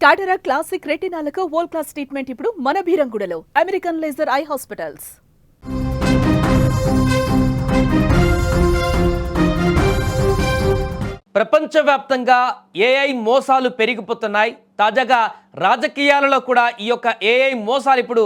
టాటరా classic రెటినాలకు world class treatment ఇప్పుడు మన భీరంగుడలో అమెరికన్ లేజర్ ఐ హాస్పిటల్స్ ప్రపంచవ్యాప్తంగా ఏఐ మోసాలు పెరిగిపోతున్నాయి. తాజాగా రాజకీయాలలో కూడా ఈ యొక్క ఏఐ మోసాలు ఇప్పుడు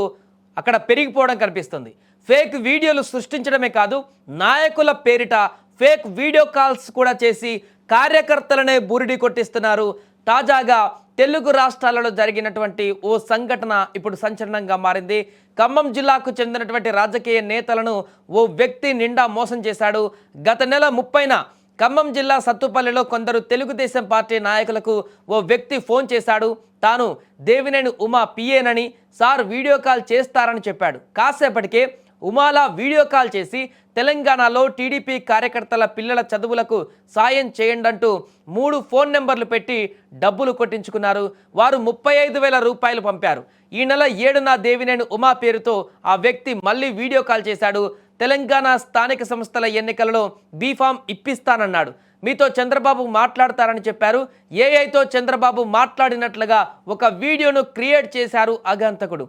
అక్కడ పెరిగిపోవడం కనిపిస్తుంది. ఫేక్ వీడియోలు సృష్టించడమే కాదు నాయకుల పేరిట ఫేక్ వీడియో కాల్స్ కూడా చేసి కార్యకర్తలనే బురిడి కొట్టిస్తున్నారు తాజాగా తెలుగు రాష్ట్రాలలో జరిగినటువంటి ఓ సంఘటన ఇప్పుడు సంచలనంగా మారింది. ఖమ్మం జిల్లాకు చెందినటువంటి రాజకీయ నేతలను ఓ వ్యక్తి నిండా మోసం చేశాడు. గత నెల ముప్పైన ఖమ్మం జిల్లా సత్తుపల్లిలో కొందరు తెలుగుదేశం పార్టీ నాయకులకు ఓ వ్యక్తి ఫోన్ చేశాడు. తాను దేవినేని ఉమా పిఏనని సార్ వీడియో కాల్ చేస్తారని చెప్పాడు. కాసేపటికే ఉమాలా వీడియో కాల్ చేసి తెలంగాణలో టీడీపీ కార్యకర్తల పిల్లల చదువులకు సాయం చేయండి అంటూ మూడు ఫోన్ నెంబర్లు పెట్టి డబ్బులు కొట్టించుకున్నారు. వారు ముప్పై ఐదు వేల రూపాయలు పంపారు. ఈ నెల ఏడున దేవినేని ఉమా పేరుతో ఆ వ్యక్తి మళ్ళీ వీడియో కాల్ చేశాడు. తెలంగాణ స్థానిక సంస్థల ఎన్నికలలో బీఫామ్ ఇప్పిస్తానన్నాడు. మీతో చంద్రబాబు మాట్లాడతారని చెప్పారు. ఏఐతో చంద్రబాబు మాట్లాడినట్లుగా ఒక వీడియోను క్రియేట్ చేశారు అగంతకుడు.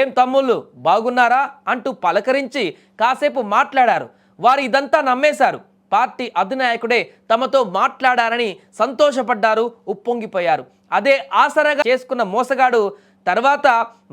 ఏం తమ్ముళ్ళు బాగున్నారా అంటూ పలకరించి కాసేపు మాట్లాడారు. వారు ఇదంతా నమ్మేశారు. పార్టీ అధినాయకుడే తమతో మాట్లాడారని సంతోషపడ్డారు ఉప్పొంగిపోయారు. అదే ఆసరగా చేసుకున్న మోసగాడు తర్వాత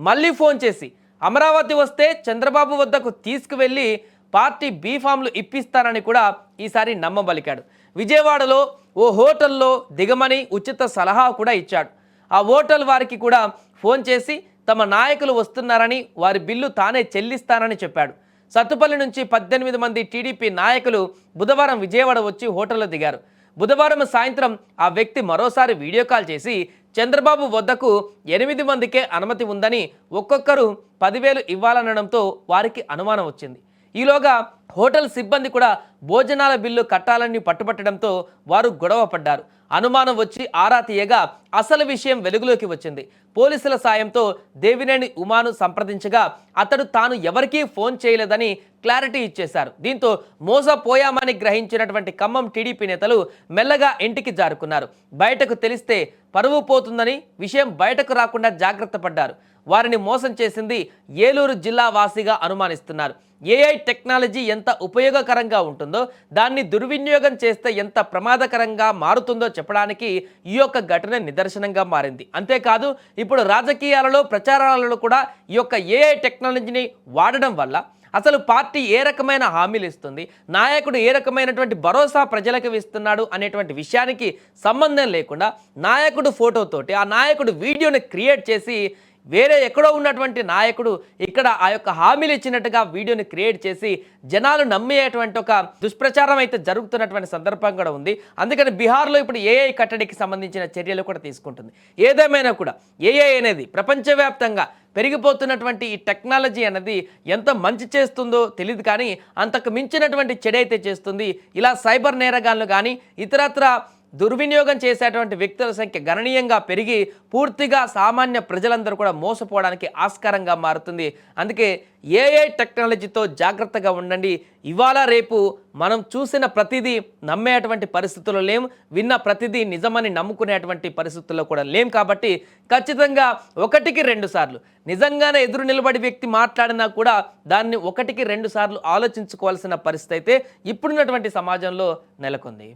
మళ్ళీ ఫోన్ చేసి అమరావతి వస్తే చంద్రబాబు వద్దకు తీసుకువెళ్ళి పార్టీ బీఫామ్లు ఇప్పిస్తానని కూడా ఈసారి నమ్మబలికాడు. విజయవాడలో ఓ హోటల్లో దిగమని ఉచిత సలహా కూడా ఇచ్చాడు. ఆ హోటల్ వారికి కూడా ఫోన్ చేసి తమ నాయకులు వస్తున్నారని వారి బిల్లు తానే చెల్లిస్తానని చెప్పాడు. సత్తుపల్లి నుంచి పద్దెనిమిది మంది టీడీపీ నాయకులు బుధవారం విజయవాడ వచ్చి హోటల్లో దిగారు. బుధవారం సాయంత్రం ఆ వ్యక్తి మరోసారి వీడియో కాల్ చేసి చంద్రబాబు వద్దకు ఎనిమిది మందికే అనుమతి ఉందని ఒక్కొక్కరు పదివేలు ఇవ్వాలనడంతో వారికి అనుమానం వచ్చింది. ఈలోగా హోటల్ సిబ్బంది కూడా భోజనాల బిల్లు కట్టాలని పట్టుబట్టడంతో వారు గొడవ పడ్డారు. అనుమానం వచ్చి ఆరా తీయగా అసలు విషయం వెలుగులోకి వచ్చింది. పోలీసుల సాయంతో దేవినేని ఉమాను సంప్రదించగా అతడు తాను ఎవరికీ ఫోన్ చేయలేదని క్లారిటీ ఇచ్చేశారు. దీంతో మోసపోయామని గ్రహించినటువంటి ఖమ్మం టీడీపీ నేతలు మెల్లగా ఇంటికి జారుకున్నారు. బయటకు తెలిస్తే పరువు పోతుందని విషయం బయటకు రాకుండా జాగ్రత్త పడ్డారు. వారిని మోసం చేసింది ఏలూరు జిల్లా వాసిగా అనుమానిస్తున్నారు. ఏఐ టెక్నాలజీ ఎంత ఉపయోగకరంగా ఉంటుందో దాన్ని దుర్వినియోగం చేస్తే ఎంత ప్రమాదకరంగా మారుతుందో చెప్పడానికి ఈ యొక్క ఘటన నిదర్శనంగా మారింది. అంతేకాదు ఇప్పుడు రాజకీయాలలో ప్రచారాలలో కూడా ఈ యొక్క ఏఐ టెక్నాలజీని వాడడం వల్ల అసలు పార్టీ ఏ రకమైన హామీలు ఇస్తుంది నాయకుడు ఏ రకమైనటువంటి భరోసా ప్రజలకు ఇస్తున్నాడు అనేటువంటి విషయానికి సంబంధం లేకుండా నాయకుడు ఫోటోతోటి ఆ నాయకుడు వీడియోని క్రియేట్ చేసి వేరే ఎక్కడో ఉన్నటువంటి నాయకుడు ఇక్కడ ఆ యొక్క హామీలు ఇచ్చినట్టుగా వీడియోని క్రియేట్ చేసి జనాలు నమ్మేటువంటి ఒక దుష్ప్రచారం అయితే జరుగుతున్నటువంటి సందర్భం కూడా ఉంది. అందుకని బీహార్లో ఇప్పుడు ఏఐ కట్టడికి సంబంధించిన చర్యలు కూడా తీసుకుంటుంది. ఏదేమైనా కూడా ఏఐ అనేది ప్రపంచవ్యాప్తంగా పెరిగిపోతున్నటువంటి ఈ టెక్నాలజీ అనేది ఎంత మంచి చేస్తుందో తెలియదు కానీ అంతకు మించినటువంటి చెడైతే చేస్తుంది. ఇలా సైబర్ నేరగాళ్ళు కానీ ఇతరత్ర దుర్వినియోగం చేసేటువంటి వ్యక్తుల సంఖ్య గణనీయంగా పెరిగి పూర్తిగా సామాన్య ప్రజలందరూ కూడా మోసపోవడానికి ఆస్కారంగా మారుతుంది. అందుకే ఏఐ టెక్నాలజీతో జాగ్రత్తగా ఉండండి. ఇవాళ రేపు మనం చూసిన ప్రతిదీ నమ్మేటువంటి పరిస్థితుల్లో లేం. విన్న ప్రతిదీ నిజమని నమ్ముకునేటువంటి పరిస్థితుల్లో కూడా లేం కాబట్టి ఖచ్చితంగా ఒకటికి రెండు సార్లు నిజంగానే ఎదురు నిలబడి వ్యక్తి మాట్లాడినా కూడా దాన్ని ఒకటికి రెండు సార్లు ఆలోచించుకోవాల్సిన పరిస్థితి అయితే ఇప్పుడున్నటువంటి సమాజంలో నెలకొంది.